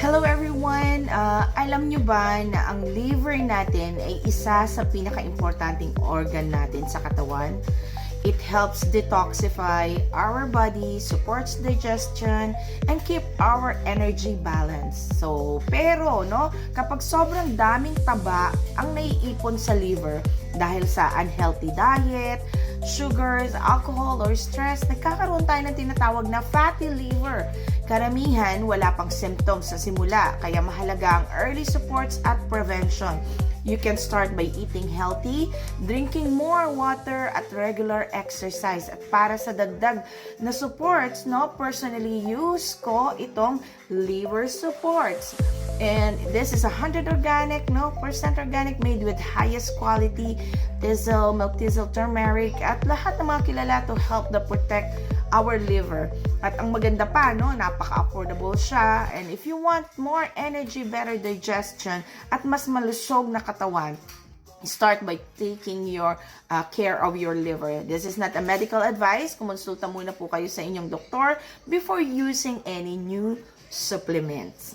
Hello everyone! Uh, alam nyo ba na ang liver natin ay isa sa pinaka-importanting organ natin sa katawan? It helps detoxify our body, supports digestion, and keep our energy balanced. So, pero, no, kapag sobrang daming taba ang naiipon sa liver dahil sa unhealthy diet, sugars, alcohol, or stress, nagkakaroon tayo ng tinatawag na fatty liver. Karamihan, wala pang symptoms sa simula, kaya mahalaga ang early supports at prevention. You can start by eating healthy, drinking more water at regular exercise. At para sa dagdag na supports, no, personally use ko itong liver supports. And this is 100 organic, no, percent organic, made with highest quality diesel, milk diesel, turmeric, at lahat ng mga kilala to help the protect our liver. At ang maganda pa, no, napaka-affordable siya. And if you want more energy, better digestion, at mas malusog na katawan, start by taking your uh, care of your liver. This is not a medical advice. Kumonsulta muna po kayo sa inyong doktor before using any new supplements.